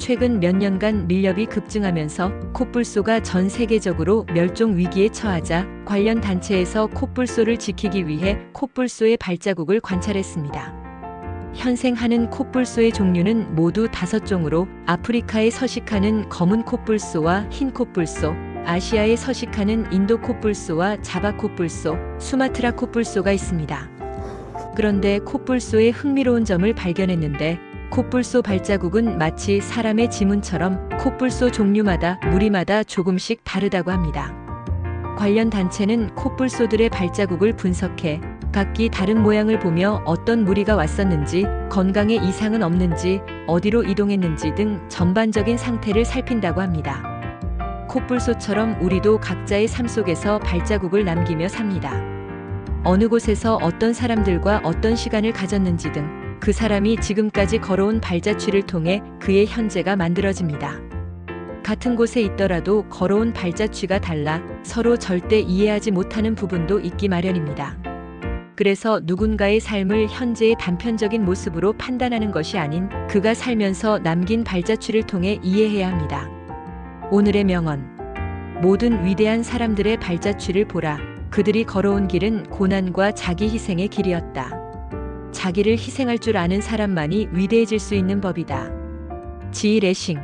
최근 몇 년간 밀렵이 급증하면서 콧불소가 전 세계적으로 멸종 위기에 처하자 관련 단체에서 콧불소를 지키기 위해 콧불소의 발자국을 관찰했습니다. 현생하는 콧불소의 종류는 모두 다섯 종으로 아프리카에 서식하는 검은 콧불소와 흰 콧불소, 아시아에 서식하는 인도 콧불소와 자바 콧불소, 수마트라 콧불소가 있습니다. 그런데 콧불소의 흥미로운 점을 발견했는데 콧불소 발자국은 마치 사람의 지문처럼 콧불소 종류마다 무리마다 조금씩 다르다고 합니다. 관련 단체는 콧불소들의 발자국을 분석해 각기 다른 모양을 보며 어떤 무리가 왔었는지, 건강에 이상은 없는지, 어디로 이동했는지 등 전반적인 상태를 살핀다고 합니다. 콧불소처럼 우리도 각자의 삶 속에서 발자국을 남기며 삽니다. 어느 곳에서 어떤 사람들과 어떤 시간을 가졌는지 등 그 사람이 지금까지 걸어온 발자취를 통해 그의 현재가 만들어집니다. 같은 곳에 있더라도 걸어온 발자취가 달라 서로 절대 이해하지 못하는 부분도 있기 마련입니다. 그래서 누군가의 삶을 현재의 단편적인 모습으로 판단하는 것이 아닌 그가 살면서 남긴 발자취를 통해 이해해야 합니다. 오늘의 명언. 모든 위대한 사람들의 발자취를 보라. 그들이 걸어온 길은 고난과 자기 희생의 길이었다. 자기를 희생할 줄 아는 사람만이 위대해질 수 있는 법이다. 지이 레싱